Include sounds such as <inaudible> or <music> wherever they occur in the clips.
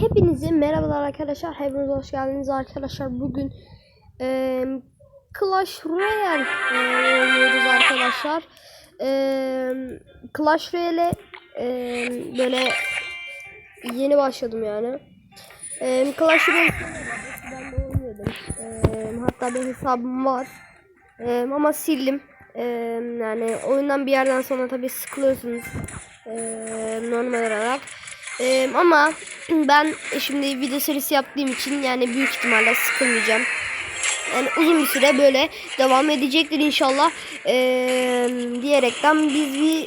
Hepinize merhabalar arkadaşlar. Hepiniz hoş geldiniz arkadaşlar. Bugün e, Clash Royale e, arkadaşlar. E, Clash Royale e, böyle yeni başladım yani. E, Clash Royale ben. E, hatta bir hesabım var. E, ama sildim. E, yani oyundan bir yerden sonra tabii sıkılıyorsunuz. E, normal olarak. Ee, ama ben şimdi video serisi yaptığım için yani büyük ihtimalle sıkılmayacağım. Yani uzun bir süre böyle devam edecektir inşallah. Ee, diyerekten biz bir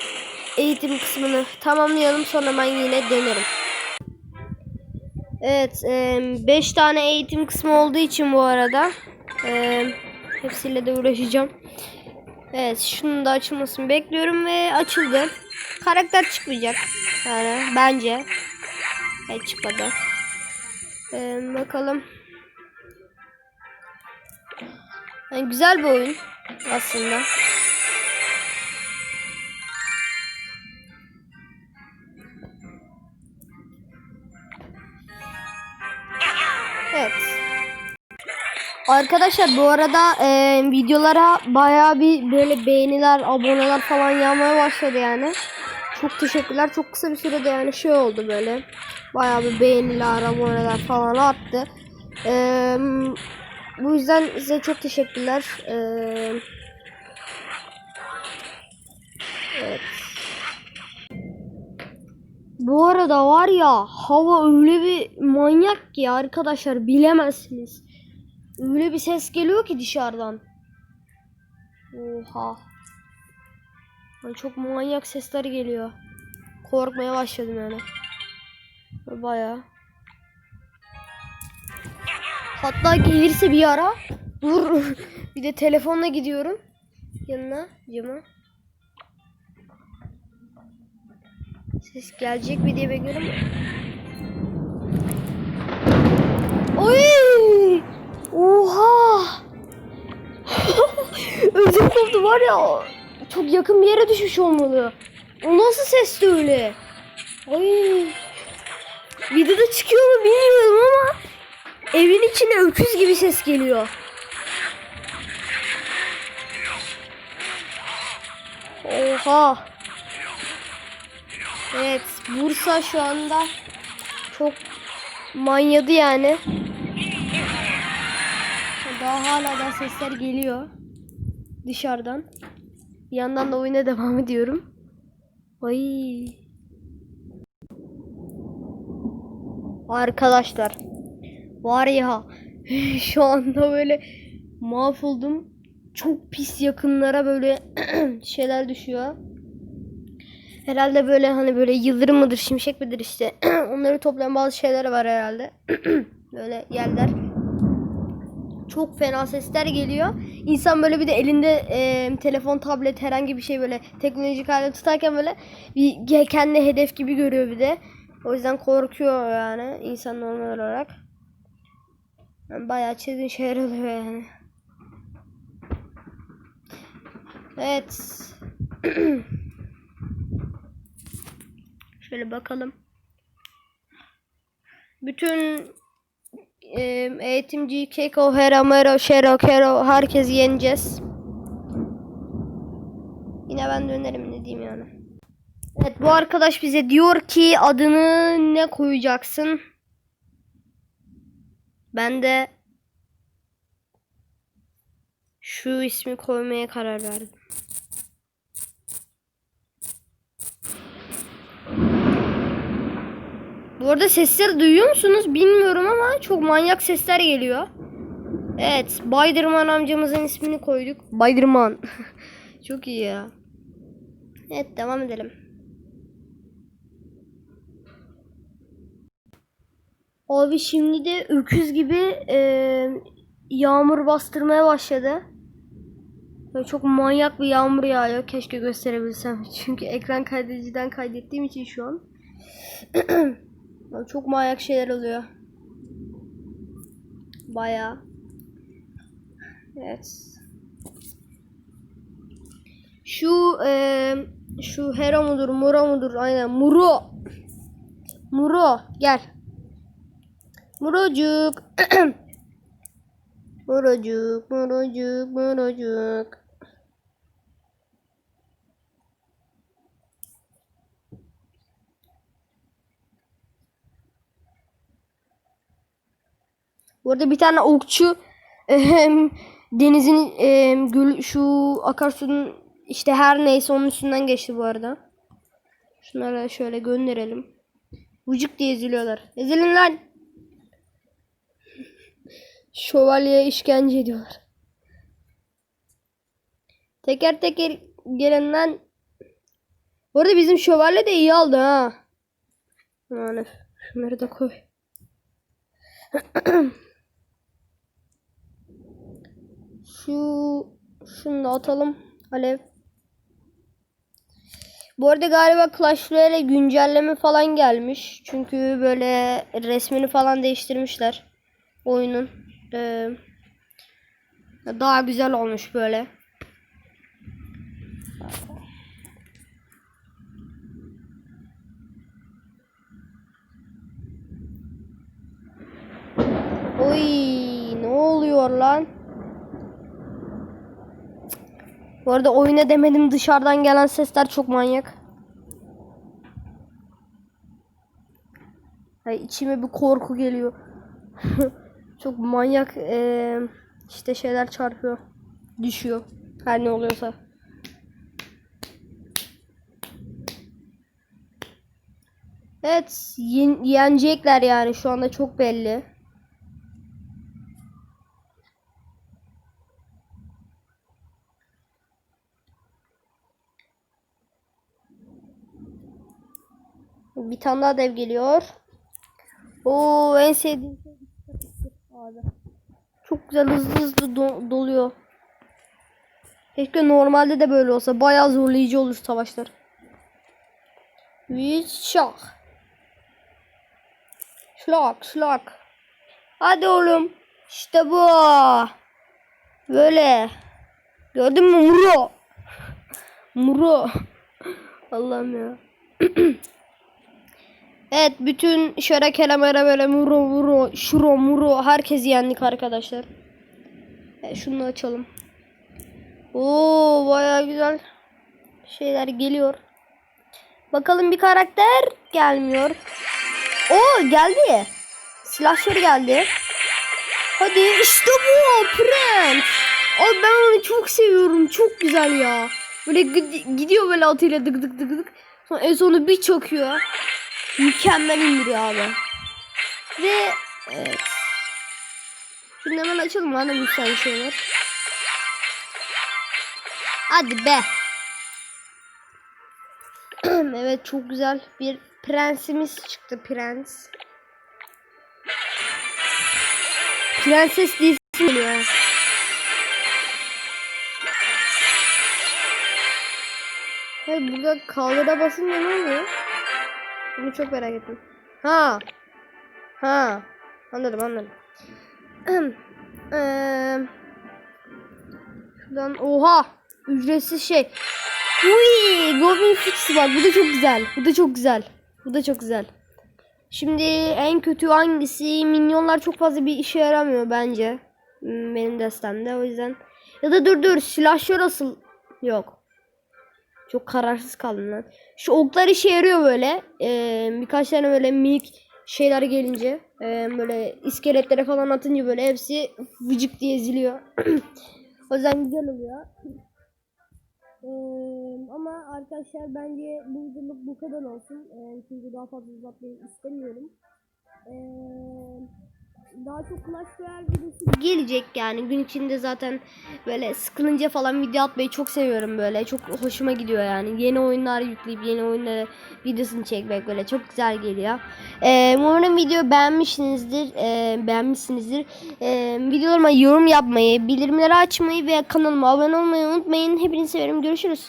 eğitim kısmını tamamlayalım sonra ben yine dönerim. Evet 5 tane eğitim kısmı olduğu için bu arada e, hepsiyle de uğraşacağım. Evet şunun da açılmasını bekliyorum ve açıldı. Karakter çıkmayacak. Yani bence. Evet çıkmadı. Ee, bakalım. Yani güzel bir oyun aslında. Evet. Arkadaşlar bu arada e, videolara baya bir böyle beğeniler, aboneler falan yağmaya başladı yani. Çok teşekkürler. Çok kısa bir sürede yani şey oldu böyle. Baya bir beğeniler, aboneler falan arttı. E, bu yüzden size çok teşekkürler. E, evet. Bu arada var ya hava öyle bir manyak ki arkadaşlar bilemezsiniz. Öyle bir ses geliyor ki dışarıdan. Oha. Ay çok manyak sesler geliyor. Korkmaya başladım yani. Baya. Hatta gelirse bir ara dur <laughs> bir de telefonla gidiyorum yanına cama. Ses gelecek mi diye bekliyorum. Oy! Oha! <laughs> Ödüm koptu var ya. Çok yakın bir yere düşmüş olmalı. O nasıl sesti öyle? Ay. Videoda çıkıyor mu bilmiyorum ama evin içine öküz gibi ses geliyor. Oha. Evet, Bursa şu anda çok manyadı yani. Daha hala da sesler geliyor dışarıdan. Bir yandan da oyuna <laughs> devam ediyorum. Ay. Arkadaşlar var ya <laughs> şu anda böyle mahvoldum. Çok pis yakınlara böyle <clears throat> şeyler düşüyor. Herhalde böyle hani böyle yıldırım mıdır şimşek midir işte <clears throat> onları toplayan bazı şeyler var herhalde. <clears throat> böyle yerler çok fena sesler geliyor. İnsan böyle bir de elinde e, telefon, tablet herhangi bir şey böyle teknolojik halde tutarken böyle bir kendi hedef gibi görüyor bir de. O yüzden korkuyor yani insan normal olarak. Yani bayağı çizgin şeyler oluyor yani. Evet. <clears throat> Şöyle bakalım. Bütün e, eğitimci Keko, Hera, Mero, Şero, Kero herkesi yeneceğiz. Yine ben dönerim ne diyeyim yani. Evet bu arkadaş bize diyor ki adını ne koyacaksın? Ben de şu ismi koymaya karar verdim. Bu arada sesleri duyuyor musunuz bilmiyorum ama çok manyak sesler geliyor. Evet, Bayderman amcamızın ismini koyduk. Bayderman. <laughs> çok iyi ya. Evet, devam edelim. Abi şimdi de öküz gibi e, yağmur bastırmaya başladı. Böyle çok manyak bir yağmur yağıyor. Keşke gösterebilsem. <laughs> Çünkü ekran kaydediciden kaydettiğim için şu an. <clears throat> Çok manyak şeyler oluyor. Baya. Evet. Şu e, şu Hero mudur, Muro mudur? Aynen Muro. Muro gel. Murucuk. <clears throat> murucuk, murucuk, murucuk. Bu arada bir tane okçu denizin ehem, göl şu akarsunun işte her neyse onun üstünden geçti bu arada. Şunları şöyle gönderelim. Vıcık diye eziliyorlar. Ezilin lan. Şövalye işkence ediyorlar. Teker teker gelenden Bu arada bizim şövalye de iyi aldı ha. Yani şunları da koy. <clears throat> Şu şunu da atalım. Alev. Bu arada galiba Clash Royale güncelleme falan gelmiş. Çünkü böyle resmini falan değiştirmişler. Oyunun. Ee, daha güzel olmuş böyle. Oy ne oluyor lan? Bu arada oyuna demedim dışarıdan gelen sesler çok manyak. Ay, içime bir korku geliyor. <laughs> çok manyak eee, işte şeyler çarpıyor. Düşüyor. Her ne oluyorsa. Evet, yen- yenecekler yani şu anda çok belli. Bir tane daha dev geliyor. Oo en sevdiğim şey abi. Çok güzel hızlı hızlı do- doluyor. Keşke normalde de böyle olsa. Bayağı zorlayıcı olur savaşlar. Bir şak. Şlak şlak. Hadi oğlum. İşte bu. Böyle. Gördün mü Muro? <laughs> Muro. <laughs> Allah'ım ya. <clears throat> Evet bütün şöyle kelamere böyle muro muro şuro muro herkes yendik arkadaşlar. Evet, şunu açalım. Oo baya güzel şeyler geliyor. Bakalım bir karakter gelmiyor. Oo geldi. Silahşör geldi. Hadi işte bu Prens. Abi ben onu çok seviyorum. Çok güzel ya. Böyle gid- gidiyor böyle atıyla dık dık dık dık. Sonra en sonu bir çakıyor. Mükemmel indiriyor abi. Ve evet. Şimdi hemen açalım lan bu sayı şeyler. Hadi be. <clears throat> evet çok güzel bir prensimiz çıktı prens. Prenses diye isim geliyor. Evet burada kaldıra basınca ne oluyor? Bunu çok merak ettim. Ha. Ha. Anladım anladım. Eee Şuradan oha ücretsiz şey. Uy, Goblin Fix var. Bu da çok güzel. Bu da çok güzel. Bu da çok güzel. Şimdi en kötü hangisi? Minyonlar çok fazla bir işe yaramıyor bence. Hmm, Benim destemde o yüzden. Ya da dur dur silahşör asıl yok. Çok kararsız kaldım lan. Şu oklar işe yarıyor böyle. Ee, birkaç tane böyle minik şeyler gelince. ee, böyle iskeletlere falan atınca böyle hepsi vıcık diye eziliyor. <clears throat> o yüzden güzel oluyor. Ee, ama arkadaşlar bence bu videoluk bu kadar olsun. Ee, çünkü daha fazla uzatmayı istemiyorum. Ee, daha çok Clash Royale videosu gelecek yani. Gün içinde zaten böyle sıkılınca falan video atmayı çok seviyorum böyle. Çok hoşuma gidiyor yani. Yeni oyunlar yükleyip yeni oyunları videosunu çekmek böyle çok güzel geliyor. Ee, umarım video beğenmişsinizdir ee, beğenmişsinizdir. Ee, videolarıma yorum yapmayı bildirimleri açmayı ve kanalıma abone olmayı unutmayın. Hepinizi severim görüşürüz